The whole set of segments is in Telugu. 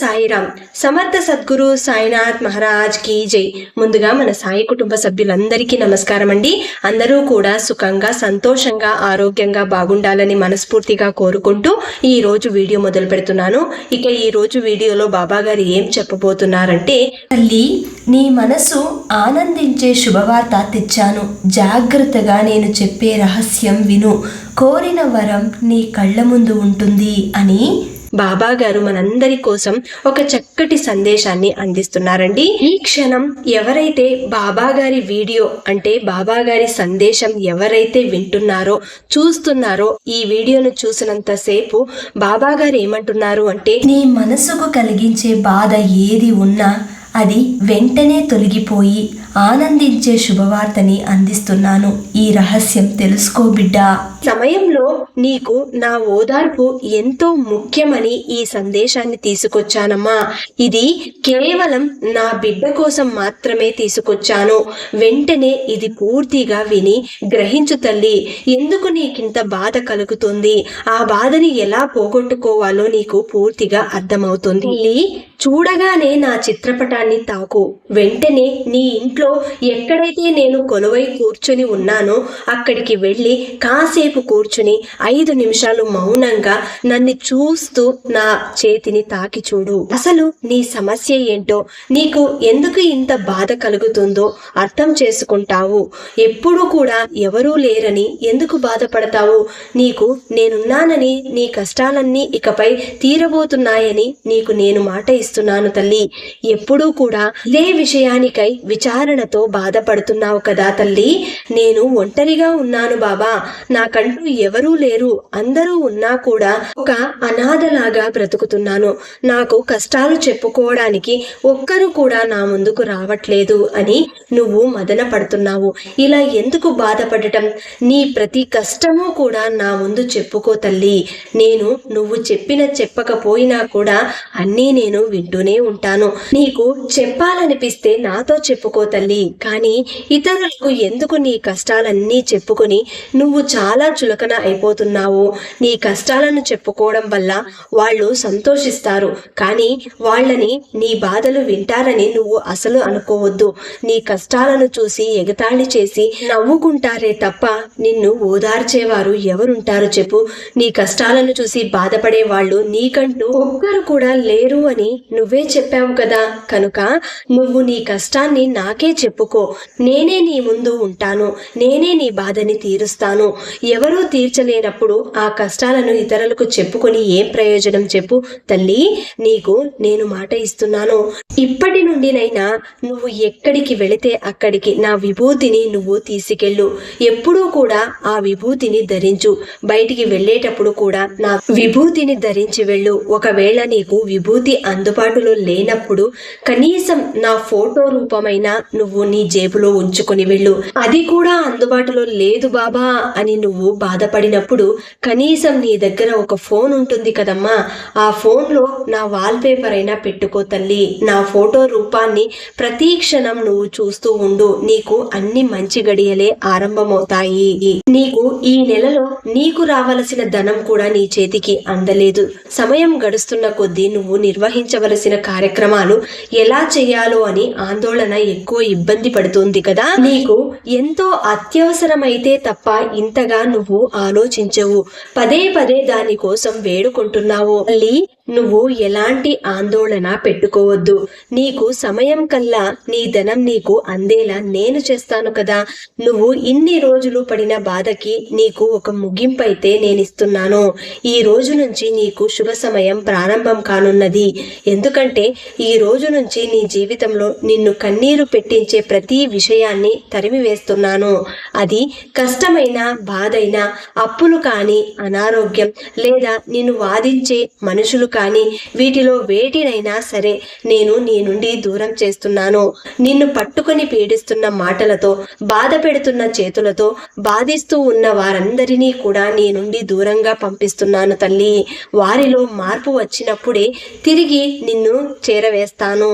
సాయిరామ్. సమర్థ సద్గురు సాయినాథ్ మహారాజ్ కీ జై. ముందుగా మన సాయి కుటుంబ సభ్యులందరికీ నమస్కారం అండి అందరూ కూడా సుఖంగా సంతోషంగా ఆరోగ్యంగా బాగుండాలని మనస్ఫూర్తిగా కోరుకుంటూ ఈ రోజు వీడియో మొదలు పెడుతున్నాను. ఇక ఈ రోజు వీడియోలో బాబా గారు ఏం చెప్పబోతున్నారంటే తల్లి నీ మనసు ఆనందించే శుభవార్త తెచ్చాను. జాగ్రత్తగా నేను చెప్పే రహస్యం విను. కోరిన వరం నీ కళ్ళ ముందు ఉంటుంది అని బాబా గారు మనందరి కోసం ఒక చక్కటి సందేశాన్ని అందిస్తున్నారండి. ఈ క్షణం ఎవరైతే బాబా గారి వీడియో అంటే బాబా గారి సందేశం ఎవరైతే వింటున్నారో చూస్తున్నారో ఈ వీడియోను చూసినంత సేపు బాబా గారు ఏమంటున్నారు అంటే నీ మనసుకు కలిగించే బాధ ఏది ఉన్నా అది వెంటనే తొలగిపోయి ఆనందించే శుభవార్తని అందిస్తున్నాను. ఈ రహస్యం తెలుసుకో బిడ్డా. సమయంలో నీకు నా ఓదార్పు ఎంతో ముఖ్యమని ఈ సందేశాన్ని తీసుకొచ్చానమ్మా. ఇది కేవలం నా బిడ్డ కోసం మాత్రమే తీసుకొచ్చాను. వెంటనే ఇది పూర్తిగా విని గ్రహించు తల్లి. ఎందుకు నీకింత బాధ కలుగుతుంది? ఆ బాధని ఎలా పోగొట్టుకోవాలో నీకు పూర్తిగా అర్థమవుతుంది. చూడగానే నా చిత్రపటాన్ని తాకు. వెంటనే నీ ఇంట్లో ఎక్కడైతే నేను కొలువై కూర్చుని ఉన్నానో అక్కడికి వెళ్ళి కాసేపు కూర్చుని ఐదు నిమిషాలు మౌనంగా నన్ను చూస్తూ నా చేతిని తాకి చూడు. అసలు నీ సమస్య ఏంటో నీకు ఎందుకు ఇంత బాధ కలుగుతుందో అర్థం చేసుకుంటావు. ఎప్పుడూ కూడా ఎవరూ లేరని ఎందుకు బాధపడతావు? నీకు నేనున్నానని నీ కష్టాలన్నీ ఇకపై తీరబోతున్నాయని నీకు నేను మాట ఇస్తున్నాను తల్లి. ఎప్పుడూ కూడా ఇదే విషయానికై విచారణతో బాధపడుతున్నావు కదా తల్లి. నేను ఒంటరిగా ఉన్నాను బాబా. నాకంటూ ఎవరూ లేరు. అందరూ ఉన్నా కూడా ఒక అనాథలాగా బ్రతుకుతున్నాను. నాకు కష్టాలు చెప్పుకోవడానికి ఒక్కరు కూడా నా ముందుకు రావట్లేదు అని నువ్వు మదన పడుతున్నావు. ఇలా ఎందుకు బాధపడటం? నీ ప్రతి కష్టము కూడా నా ముందు చెప్పుకో తల్లి. నేను నువ్వు చెప్పిన చెప్పకపోయినా కూడా అన్నీ నేను వింటూనే ఉంటాను. నీకు చెప్పాలనిపిస్తే నాతో చెప్పుకో తల్లి. కానీ ఇతరులకు ఎందుకు నీ కష్టాలన్నీ చెప్పుకొని నువ్వు చాలా చులకన అయిపోతున్నావు? నీ కష్టాలను చెప్పుకోవడం వల్ల వాళ్ళు సంతోషిస్తారు కానీ వాళ్ళని నీ బాధలు వింటారని నువ్వు అసలు అనుకోవద్దు. నీ కష్టాలను చూసి ఎగతాళి చేసి నవ్వుకుంటారే తప్ప నిన్ను ఓదార్చేవారు ఎవరుంటారు చెప్పు. నీ కష్టాలను చూసి బాధపడే వాళ్ళు నీకంటూ ఒక్కరు కూడా లేరు అని నువ్వే చెప్పావు కదా. కనుక నువ్వు నీ కష్టాన్ని నాకే చెప్పుకో. నేనే నీ ముందు ఉంటాను. నేనే నీ బాధని తీరుస్తాను. ఎవరూ తీర్చలేనప్పుడు ఆ కష్టాలను ఇతరులకు చెప్పుకొని ఏం ప్రయోజనం చెప్పు. తల్లి నీకు నేను మాట ఇస్తున్నాను. ఇప్పటి నుండినైనా నువ్వు ఎక్కడికి వెళితే అక్కడికి నా విభూతిని నువ్వు తీసుకెళ్ళు. ఎప్పుడూ కూడా ఆ విభూతిని ధరించు. బయటికి వెళ్ళేటప్పుడు కూడా నా విభూతిని ధరించి వెళ్ళు. ఒకవేళ నీకు విభూతి అందుబాటులో లేనప్పుడు కనీసం నా ఫోటో రూపమైన నువ్వు నీ జేబులో ఉంచుకొని వెళ్ళు. అది కూడా అందుబాటులో లేదు బాబా అని నువ్వు బాధపడినప్పుడు కనీసం నీ దగ్గర ఒక ఫోన్ ఉంటుంది కదమ్మా. ఆ ఫోన్లో నా వాల్ పేపర్ అయినా పెట్టుకో తల్లి. నా ఫోటో రూపాన్ని ప్రతి క్షణం నువ్వు చూస్తూ ఉండు. నీకు అన్ని మంచి గడియలే ఆరంభమవుతాయి. నీకు ఈ నెలలో నీకు రావలసిన ధనం కూడా నీ చేతికి అందలేదు. సమయం గడుస్తున్న కొద్దీ నువ్వు నిర్వహించవలసిన కార్యక్రమాలు ఎలా చేయాలో అని ఆందోళన ఎక్కువ ఇబ్బంది పడుతుంది కదా. నీకు ఎంతో అత్యవసరమైతే తప్ప ఇంతగా నువ్వు ఆలోచించవు. పదే పదే దాని కోసం వేడుకుంటున్నావు. మళ్ళీ నువ్వు ఎలాంటి ఆందోళన పెట్టుకోవద్దు. నీకు సమయం కల్లా నీ ధనం నీకు అందేలా నేను చేస్తాను కదా. నువ్వు ఇన్ని రోజులు పడిన బాధకి నీకు ఒక ముగింపు అయితే నేను ఇస్తున్నాను ఈ రోజు నుంచి నీకు శుభ సమయం ప్రారంభం కానున్నది. ఎందుకంటే ఈ రోజు నుంచి నీ జీవితంలో నిన్ను కన్నీరు పెట్టించే ప్రతి విషయాన్ని తరిమివేస్తున్నాను. అది కష్టమైన బాధైన అప్పులు కానీ అనారోగ్యం లేదా నిన్ను వాదించే మనుషులు కానీ కానీ వీటిలో వేటినైనా సరే నేను నీ నుండి దూరం చేస్తున్నాను. నిన్ను పట్టుకొని పీడిస్తున్న మాటలతో బాధ పెడుతున్న చేతులతో బాధిస్తూ ఉన్న వారందరినీ కూడా నీ నుండి దూరంగా పంపిస్తున్నాను తల్లి. వారిలో మార్పు వచ్చినప్పుడే తిరిగి నిన్ను చేరవేస్తాను.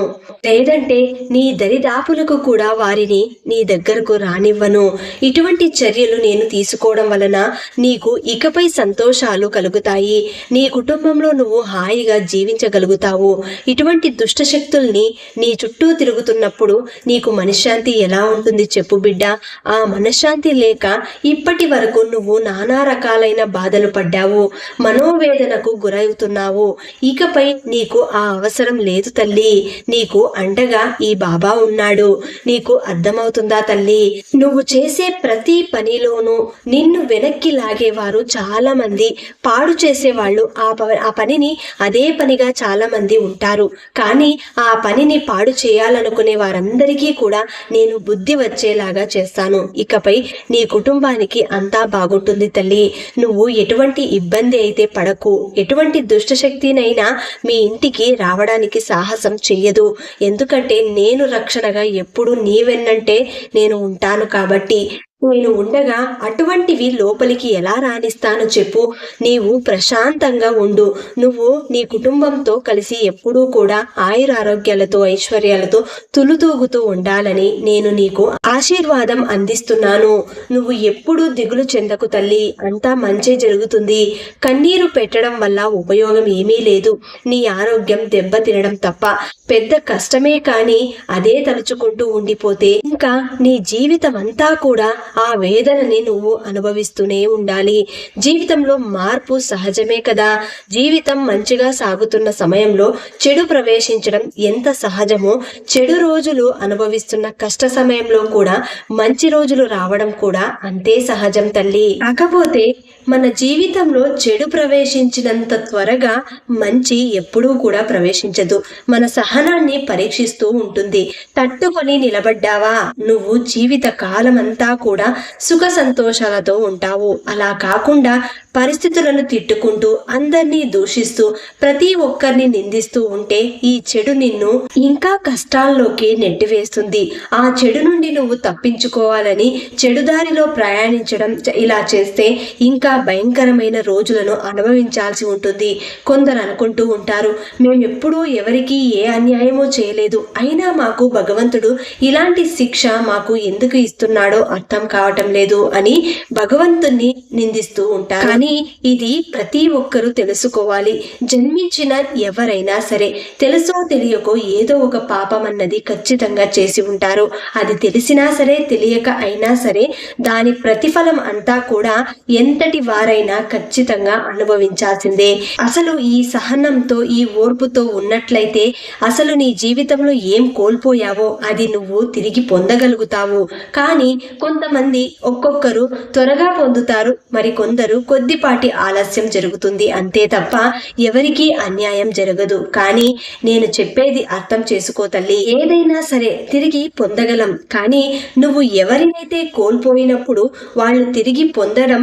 లేదంటే నీ దరిదాపులకు కూడా వారిని నీ దగ్గరకు రానివ్వను. ఇటువంటి చర్యలు నేను తీసుకోవడం వలన నీకు ఇకపై సంతోషాలు కలుగుతాయి. నీ కుటుంబంలో నువ్వు హాయి హాయిగా జీవించగలుగుతావు. ఇటువంటి దుష్ట శక్తుల్ని నీ చుట్టూ తిరుగుతున్నప్పుడు నీకు మనశ్శాంతి ఎలా ఉంటుంది చెప్పు బిడ్డ. ఆ మనశ్శాంతి లేక ఇప్పటి వరకు నువ్వు నానా రకాలైన బాధలు పడ్డావు మనోవేదనకు గురవుతున్నావు. ఇకపై నీకు ఆ అవసరం లేదు తల్లి. నీకు అండగా ఈ బాబా ఉన్నాడు. నీకు అర్థమవుతుందా తల్లి? నువ్వు చేసే ప్రతి పనిలోనూ నిన్ను వెనక్కి లాగేవారు చాలా మంది పాడు చేసేవాళ్ళు ఆ ఆ పనిని అదే పనిగా చాలా మంది ఉంటారు. కానీ ఆ పనిని పాడు చేయాలనుకునే వారందరికీ కూడా నేను బుద్ధి వచ్చేలాగా చేస్తాను. ఇకపై నీ కుటుంబానికి అంతా బాగుంటుంది తల్లి. నువ్వు ఎటువంటి ఇబ్బంది అయితే పడకు. ఎటువంటి దుష్టశక్తినైనా మీ ఇంటికి రావడానికి సాహసం చెయ్యదు. ఎందుకంటే నేను రక్షణగా ఎప్పుడు నీ వెన్నంటే నేను ఉంటాను కాబట్టి. నేను ఉండగా అటువంటివి లోపలికి ఎలా రాణిస్తానో చెప్పు. నీవు ప్రశాంతంగా ఉండు. నువ్వు నీ కుటుంబంతో కలిసి ఎప్పుడూ కూడా ఆయురారోగ్యాలతో ఐశ్వర్యాలతో తులుతూగుతూ ఉండాలని నేను నీకు ఆశీర్వాదం అందిస్తున్నాను. నువ్వు ఎప్పుడూ దిగులు చెందకు తల్లి. అంతా మంచే జరుగుతుంది. కన్నీరు పెట్టడం వల్ల ఉపయోగం ఏమీ లేదు. నీ ఆరోగ్యం దెబ్బతినడం తప్ప. పెద్ద కష్టమే కానీ అదే తలుచుకుంటూ ఉండిపోతే ఇంకా నీ జీవితం అంతా కూడా ఆ వేదనని నువ్వు అనుభవిస్తూనే ఉండాలి. జీవితంలో మార్పు సహజమే కదా. జీవితం మంచిగా సాగుతున్న సమయంలో చెడు ప్రవేశించడం ఎంత సహజమో చెడు రోజులు అనుభవిస్తున్న కష్ట సమయంలో కూడా మంచి రోజులు రావడం కూడా అంతే సహజం తల్లి. కాకపోతే మన జీవితంలో చెడు ప్రవేశించినంత త్వరగా మంచి ఎప్పుడూ కూడా ప్రవేశించదు. మన సహనాన్ని పరీక్షిస్తూ ఉంటుంది. తట్టుకొని నిలబడ్డావా? నువ్వు జీవిత కాలమంతా కూడా సుఖ సంతోషాలతో ఉంటావు. అలా కాకుండా పరిస్థితులను తిట్టుకుంటూ అందరినీ దూషిస్తూ ప్రతి ఒక్కరిని నిందిస్తూ ఉంటే ఈ చెడు నిన్ను ఇంకా కష్టాల్లోకి నెట్టివేస్తుంది. ఆ చెడు నుండి నువ్వు తప్పించుకోవాలని చెడు దారిలో ప్రయాణించడం ఇలా చేస్తే ఇంకా భయంకరమైన రోజులను అనుభవించాల్సి ఉంటుంది. కొందరు అనుకుంటూ ఉంటారు మేమెప్పుడూ ఎవరికీ ఏ అన్యాయమో చేయలేదు. అయినా మాకు భగవంతుడు ఇలాంటి శిక్ష మాకు ఎందుకు ఇస్తున్నాడో అర్థం కావటం లేదు అని భగవంతుణ్ణి నిందిస్తూ ఉంటారు. కానీ ఇది ప్రతి ఒక్కరూ తెలుసుకోవాలి. జన్మించిన ఎవరైనా సరే తెలుసో తెలియకో ఏదో ఒక పాపం అన్నది ఖచ్చితంగా చేసి ఉంటారు. అది తెలిసినా సరే తెలియక అయినా సరే దాని ప్రతిఫలం అంతా కూడా ఎంతటి వారైనా ఖచ్చితంగా అనుభవించాల్సిందే. అసలు ఈ సహనంతో ఈ ఓర్పుతో ఉన్నట్లయితే అసలు నీ జీవితంలో ఏం కోల్పోయావో అది నువ్వు తిరిగి పొందగలుగుతావు. కానీ కొంతమంది ఒక్కొక్కరు త్వరగా పొందుతారు మరి కొందరు కొద్దిపాటి ఆలస్యం జరుగుతుంది అంతే తప్ప ఎవరికీ అన్యాయం జరగదు. కానీ నేను చెప్పేది అర్థం చేసుకో తల్లి. ఏదైనా సరే తిరిగి పొందగలం. కానీ నువ్వు ఎవరినైతే కోల్పోయినప్పుడు వాళ్ళు తిరిగి పొందడం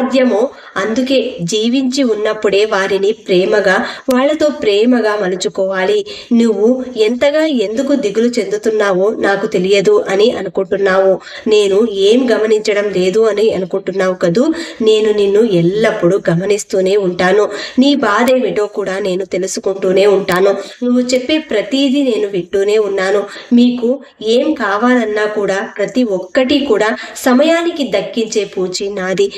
అసాధ్యమో అందుకే జీవించి ఉన్నప్పుడే వారిని ప్రేమగా వాళ్ళతో ప్రేమగా మలుచుకోవాలి. నువ్వు ఎంతగా ఎందుకు దిగులు చెందుతున్నావో నాకు తెలియదు అని అనుకుంటున్నావు. నేను ఏం గమనించడం లేదు అని అనుకుంటున్నావు కదూ? నేను నిన్ను ఎల్లప్పుడూ గమనిస్తూనే ఉంటాను. నీ బాధ ఏమిటో కూడా నేను తెలుసుకుంటూనే ఉంటాను. నువ్వు చెప్పే ప్రతిదీ నేను వింటూనే ఉన్నాను. మీకు ఏం కావాలన్నా కూడా ప్రతి ఒక్కటి కూడా సమయానికి దక్కించే పూచి నాది.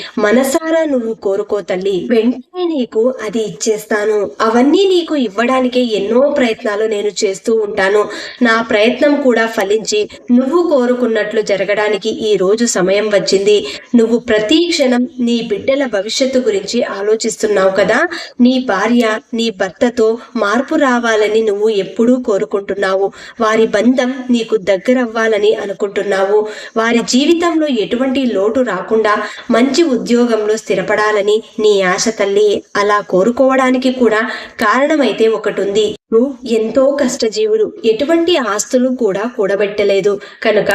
మనసారా నువ్వు కోరుకో తల్లి. వెంటనే నీకు అది ఇచ్చేస్తాను. అవన్నీ నీకు ఇవ్వడానికే ఎన్నో ప్రయత్నాలు నేను చేస్తూ ఉంటాను. నా ప్రయత్నం కూడా ఫలించి నువ్వు కోరుకున్నట్లు జరగడానికి ఈ రోజు సమయం వచ్చింది. నువ్వు ప్రతి క్షణం నీ బిడ్డల భవిష్యత్తు గురించి ఆలోచిస్తున్నావు కదా? నీ భార్య నీ భర్తతో మార్పు రావాలని నువ్వు ఎప్పుడూ కోరుకుంటున్నావు. వారి బంధం నీకు దగ్గరవ్వాలని అనుకుంటున్నావు. వారి జీవితంలో ఎటువంటి లోటు రాకుండా మంచి ఉద్యోగం ఉద్యోగంలో స్థిరపడాలని నీ ఆశ తల్లి అలా కోరుకోవడానికి కూడా కారణమైతే ఒకటి ఉంది ఎంతో కష్టజీవులు. ఎటువంటి ఆస్తులు కూడా కూడబెట్టలేదు. కనుక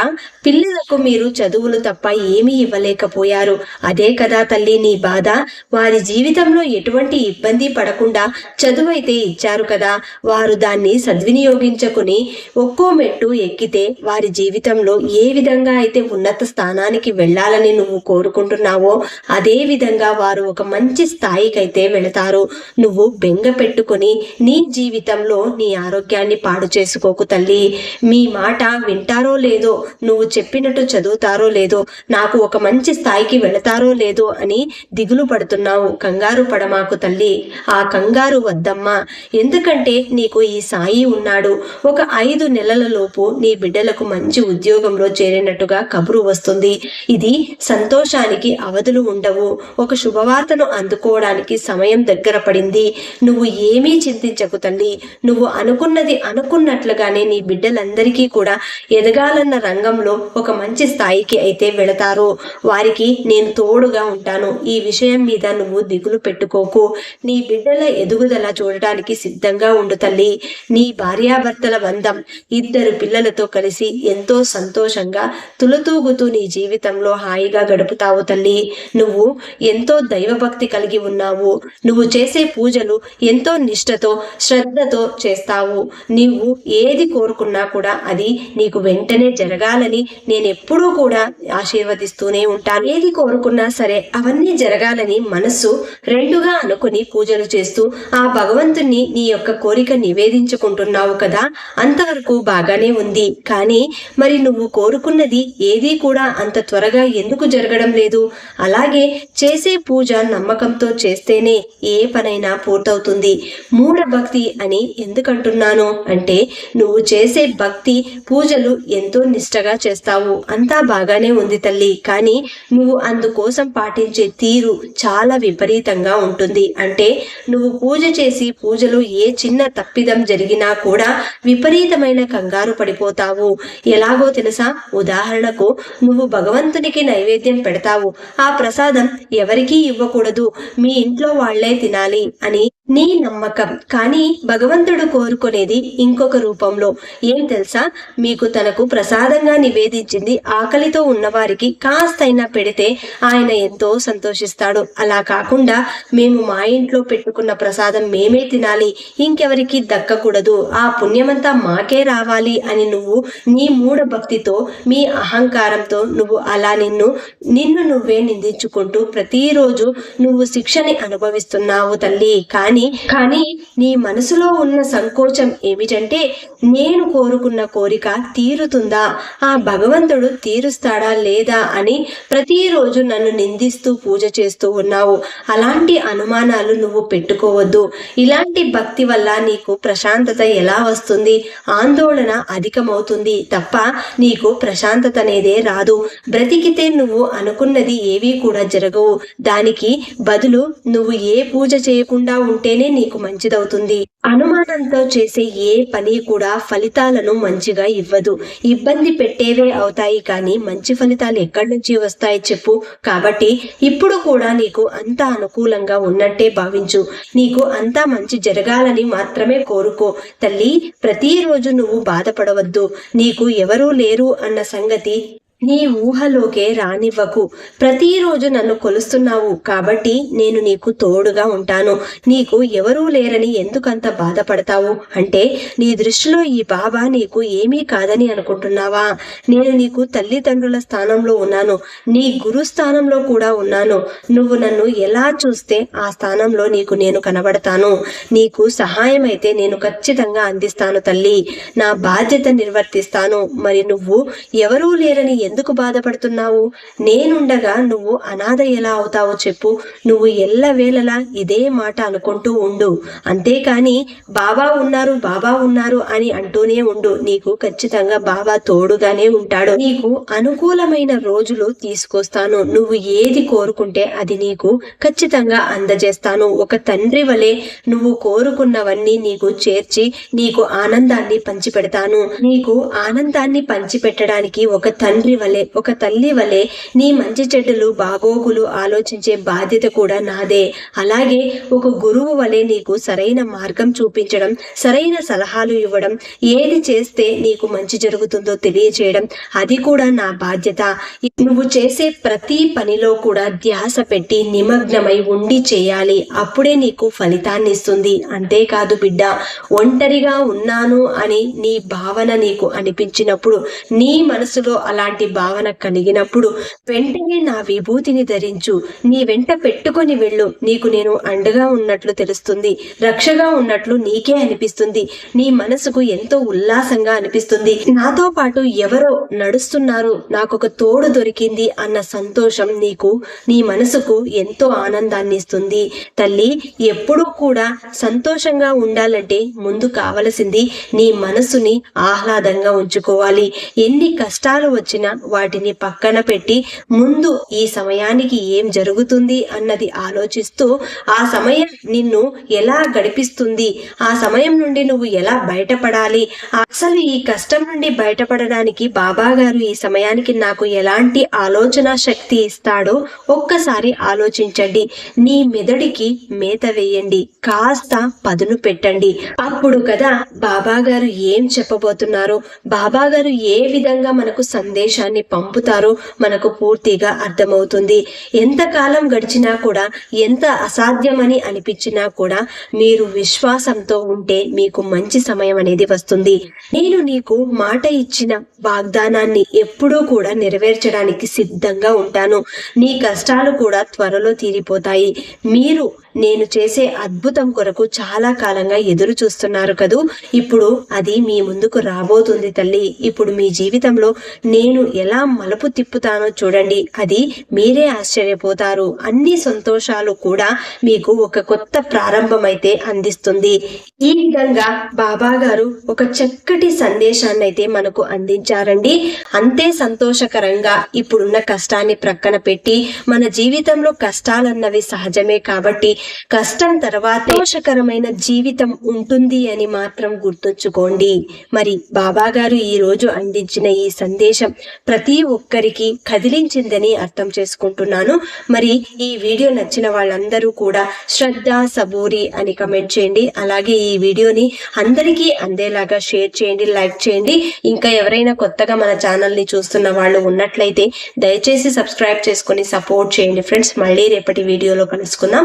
పిల్లలకు మీరు చదువులు తప్ప ఏమీ ఇవ్వలేకపోయారు. అదే కదా తల్లి నీ బాధ. వారి జీవితంలో ఎటువంటి ఇబ్బంది పడకుండా చదువు అయితే ఇచ్చారు కదా. వారు దాన్ని సద్వినియోగించుకుని ఒక్కో మెట్టు ఎక్కితే వారి జీవితంలో ఏ విధంగా అయితే ఉన్నత స్థానానికి వెళ్ళాలని నువ్వు కోరుకుంటున్నావో అదే విధంగా వారు ఒక మంచి స్థాయికైతే వెళతారు. నువ్వు బెంగ పెట్టుకొని నీ జీవితంలో త్వరలో నీ ఆరోగ్యాన్ని పాడు చేసుకోకు తల్లి. మీ మాట వింటారో లేదో నువ్వు చెప్పినట్టు చదువుతారో లేదో నాకు ఒక మంచి స్థాయికి వెళతారో లేదో అని దిగులు పడుతున్నావు. కంగారు పడమాకు తల్లి. ఆ కంగారు వద్దమ్మా. ఎందుకంటే నీకు ఈ సాయి ఉన్నాడు. ఒక ఐదు నెలల లోపు నీ బిడ్డలకు మంచి ఉద్యోగంలో చేరినట్టుగా కబురు వస్తుంది. ఇది సంతోషానికి అవధులు ఉండవు. ఒక శుభవార్తను అందుకోవడానికి సమయం దగ్గర పడింది. నువ్వు ఏమీ చింతించకు తల్లి. నువ్వు అనుకున్నది అనుకున్నట్లుగానే నీ బిడ్డలందరికీ కూడా ఎదగాలన్న రంగంలో ఒక మంచి స్థాయికి అయితే వెళతారు. వారికి నేను తోడుగా ఉంటాను. ఈ విషయం మీద నువ్వు దిగులు పెట్టుకోకు. నీ బిడ్డల ఎదుగుదల చూడటానికి సిద్ధంగా ఉండు తల్లి. నీ భార్యాభర్తల బంధం ఇద్దరు పిల్లలతో కలిసి ఎంతో సంతోషంగా తులతూగుతూ నీ జీవితంలో హాయిగా గడుపుతావు తల్లి. నువ్వు ఎంతో దైవభక్తి కలిగి ఉన్నావు. నువ్వు చేసే పూజలు ఎంతో నిష్ఠతో శ్రద్ధతో చేస్తావు. నీవు ఏది కోరుకున్నా కూడా అది నీకు వెంటనే జరగాలని నేను ఎప్పుడూ కూడా ఆశీర్వదిస్తూనే ఉంటాను. ఏది కోరుకున్నా సరే అవన్నీ జరగాలని మనస్సు రెండుగా అనుకుని పూజలు చేస్తూ ఆ భగవంతుణ్ణి నీ యొక్క కోరిక నివేదించుకుంటున్నావు కదా అంతవరకు బాగానే ఉంది. కానీ మరి నువ్వు కోరుకున్నది ఏదీ కూడా అంత త్వరగా ఎందుకు జరగడం లేదు? అలాగే చేసే పూజ నమ్మకంతో చేస్తేనే ఏ పనైనా పూర్తవుతుంది. మూఢభక్తి అని ఎందుకంటున్నాను? అంటే నువ్వు చేసే భక్తి పూజలు ఎంతో నిష్టగా చేస్తావు. అంతా బాగానే ఉంది తల్లి. కానీ నువ్వు అందుకోసం పాటించే తీరు చాలా విపరీతంగా ఉంటుంది. అంటే నువ్వు పూజ చేసి పూజలో ఏ చిన్న తప్పిదం జరిగినా కూడా విపరీతమైన కంగారు పడిపోతావు. ఎలాగో తెలుసా? ఉదాహరణకు నువ్వు భగవంతునికి నైవేద్యం పెడతావు. ఆ ప్రసాదం ఎవరికీ ఇవ్వకూడదు. మీ ఇంట్లో వాళ్ళే తినాలి అని నీ నమ్మకం. కానీ భగవంతుడు కోరుకునేది ఇంకొక రూపంలో. ఏం తెలుసా? మీకు తనకు ప్రసాదంగా నివేదించింది ఆకలితో ఉన్నవారికి కాస్తైనా పెడితే ఆయన ఎంతో సంతోషిస్తాడు. అలా కాకుండా మేము మా ఇంట్లో పెట్టుకున్న ప్రసాదం మేమే తినాలి. ఇంకెవరికి దక్కకూడదు. ఆ పుణ్యమంతా మాకే రావాలి అని నువ్వు నీ మూఢ భక్తితో మీ అహంకారంతో నువ్వు అలా నిన్ను నిన్ను నువ్వే నిందించుకుంటూ ప్రతిరోజు నువ్వు శిక్షని అనుభవిస్తున్నావు తల్లి. కానీ కానీ నీ మనసులో ఉన్న సంకోచం ఏమిటంటే నేను కోరుకున్న కోరిక తీరుతుందా? ఆ భగవంతుడు తీరుస్తాడా లేదా అని ప్రతిరోజు నన్ను నిందిస్తూ పూజ చేస్తూ ఉన్నావు. అలాంటి అనుమానాలు నువ్వు పెట్టుకోవద్దు. ఇలాంటి భక్తి వల్ల నీకు ప్రశాంతత ఎలా వస్తుంది? ఆందోళన అధికమవుతుంది తప్ప నీకు ప్రశాంతత అనేదే రాదు. బ్రతికితే నువ్వు అనుకున్నది ఏవీ కూడా జరగవు. దానికి బదులు నువ్వు ఏ పూజ చేయకుండా ఉంటేనే నీకు మంచిదవుతుంది. అనుమానంతో చేసే ఏ పని కూడా ఫలితాలను మంచిగా ఇవ్వదు. ఇబ్బంది పెట్టేవే అవుతాయి కానీ మంచి ఫలితాలు ఎక్కడి నుంచి వస్తాయి చెప్పు. కాబట్టి ఇప్పుడు కూడా నీకు అంత అనుకూలంగా ఉన్నట్టే భావించు. నీకు అంతా మంచి జరగాలని మాత్రమే కోరుకో. తల్లి ప్రతిరోజు నువ్వు బాధపడవద్దు. నీకు ఎవరూ లేరు అన్న సంగతి నీ ఊహలోకే రానివ్వకు. ప్రతిరోజు నన్ను కొలుస్తున్నావు కాబట్టి నేను నీకు తోడుగా ఉంటాను. నీకు ఎవరూ లేరని ఎందుకంత బాధపడతావు? అంటే నీ దృష్టిలో ఈ బాబా నీకు ఏమీ కాదని అనుకుంటున్నావా? నేను నీకు తల్లిదండ్రుల స్థానంలో ఉన్నాను. నీ గురు స్థానంలో కూడా ఉన్నాను. నువ్వు నన్ను ఎలా చూస్తే ఆ స్థానంలో నీకు నేను కనబడతాను. నీకు సహాయం అయితే నేను ఖచ్చితంగా అందిస్తాను తల్లి. నా బాధ్యత నిర్వర్తిస్తాను. మరి నువ్వు ఎవరూ లేరని ఎందుకు బాధపడుతున్నావు? నేనుండగా నువ్వు అనాథ ఎలా అవుతావో చెప్పు. నువ్వు ఎల్లవేళలా ఇదే మాట అనుకుంటూ ఉండు. అంతేకాని బాబా ఉన్నారు బాబా ఉన్నారు అని అంటూనే ఉండు. నీకు ఖచ్చితంగా బాబా తోడుగానే ఉంటాడు. నీకు అనుకూలమైన రోజులు తీసుకొస్తాను. నువ్వు ఏది కోరుకుంటే అది నీకు ఖచ్చితంగా అందజేస్తాను. ఒక తండ్రి వలె నువ్వు కోరుకున్నవన్నీ నీకు చేర్చి నీకు ఆనందాన్ని పంచిపెడతాను. నీకు ఆనందాన్ని పంచిపెట్టడానికి ఒక తండ్రి వలె ఒక తల్లి వలె నీ మంచి చెడ్డలు బాగోగులు ఆలోచించే బాధ్యత కూడా నాదే. అలాగే ఒక గురువు వలె నీకు సరైన మార్గం చూపించడం సరైన సలహాలు ఇవ్వడం ఏది చేస్తే నీకు మంచి జరుగుతుందో తెలియచేయడం అది కూడా నా బాధ్యత. నువ్వు చేసే ప్రతి పనిలో కూడా ధ్యాస పెట్టి నిమగ్నమై ఉండి చేయాలి. అప్పుడే నీకు ఫలితాన్ని ఇస్తుంది. అంతేకాదు బిడ్డ ఒంటరిగా ఉన్నాను అని నీ భావన నీకు అనిపించినప్పుడు నీ మనసులో అలాంటి భావన కలిగినప్పుడు వెంటనే నా విభూతిని ధరించు. నీ వెంట పెట్టుకొని వెళ్ళు. నీకు నేను అండగా ఉన్నట్లు తెలుస్తుంది. రక్షగా ఉన్నట్లు నీకే అనిపిస్తుంది. నీ మనసుకు ఎంతో ఉల్లాసంగా అనిపిస్తుంది. నాతో పాటు ఎవరో నడుస్తున్నారు. నాకు ఒక తోడు దొరికింది అన్న సంతోషం నీకు నీ మనసుకు ఎంతో ఆనందాన్ని ఇస్తుంది. తల్లి ఎప్పుడూ కూడా సంతోషంగా ఉండాలంటే ముందు కావలసింది నీ మనసుని ఆహ్లాదంగా ఉంచుకోవాలి. ఎన్ని కష్టాలు వచ్చినా వాటిని పక్కన పెట్టి ముందు ఈ సమయానికి ఏం జరుగుతుంది అన్నది ఆలోచిస్తూ ఆ సమయం నిన్ను ఎలా గడిపిస్తుంది? ఆ సమయం నుండి నువ్వు ఎలా బయటపడాలి? అసలు ఈ కష్టం నుండి బయటపడడానికి బాబా గారు ఈ సమయానికి నాకు ఎలాంటి ఆలోచన శక్తి ఇస్తాడో ఒక్కసారి ఆలోచించండి. నీ మెదడికి మేత వేయండి. కాస్త పదును పెట్టండి. అప్పుడు కదా బాబా గారు ఏం చెప్పబోతున్నారు? బాబా గారు ఏ విధంగా మనకు సందేశాన్ని పంపుతారో మనకు పూర్తిగా అర్థమవుతుంది. ఎంతకాలం గడిచినా కూడా ఎంత అసాధ్యమని అనిపించినా కూడా మీరు విశ్వాసంతో ఉంటే మీకు మంచి సమయం అనేది వస్తుంది. నేను నీకు మాట ఇచ్చిన వాగ్దానాన్ని ఎప్పుడూ కూడా నెరవేర్చడానికి సిద్ధంగా ఉంటాను. నీ కష్టాలు కూడా త్వరలో తీరిపోతాయి. మీరు నేను చేసే అద్భుతం కొరకు చాలా కాలంగా ఎదురు చూస్తున్నారు కదూ. ఇప్పుడు అది మీ ముందుకు రాబోతుంది తల్లి. ఇప్పుడు మీ జీవితంలో నేను ఎలా మలుపు తిప్పుతానో చూడండి. అది మీరే ఆశ్చర్యపోతారు. అన్ని సంతోషాలు కూడా మీకు ఒక కొత్త ప్రారంభమైతే అందిస్తుంది. ఈ విధంగా బాబా గారు ఒక చక్కటి సందేశాన్ని అయితే మనకు అందించారండి. అంతే సంతోషకరంగా ఇప్పుడున్న కష్టాన్ని ప్రక్కన పెట్టి మన జీవితంలో కష్టాలన్నవి సహజమే కాబట్టి కష్టం తర్వాత దోషకరమైన జీవితం ఉంటుంది అని మాత్రం గుర్తుంచుకోండి. మరి బాబా గారు ఈ రోజు అందించిన ఈ సందేశం ప్రతి ఒక్కరికి కదిలించిందని అర్థం చేసుకుంటున్నాను. మరి ఈ వీడియో నచ్చిన వాళ్ళందరూ కూడా శ్రద్ధ సబూరి అని కమెంట్ చేయండి. అలాగే ఈ వీడియోని అందరికీ అందేలాగా షేర్ చేయండి లైక్ చేయండి. ఇంకా ఎవరైనా కొత్తగా మన ఛానల్ని చూస్తున్న వాళ్ళు ఉన్నట్లయితే దయచేసి సబ్స్క్రైబ్ చేసుకొని సపోర్ట్ చేయండి. ఫ్రెండ్స్ మళ్ళీ రేపటి వీడియోలో కలుసుకుందాం.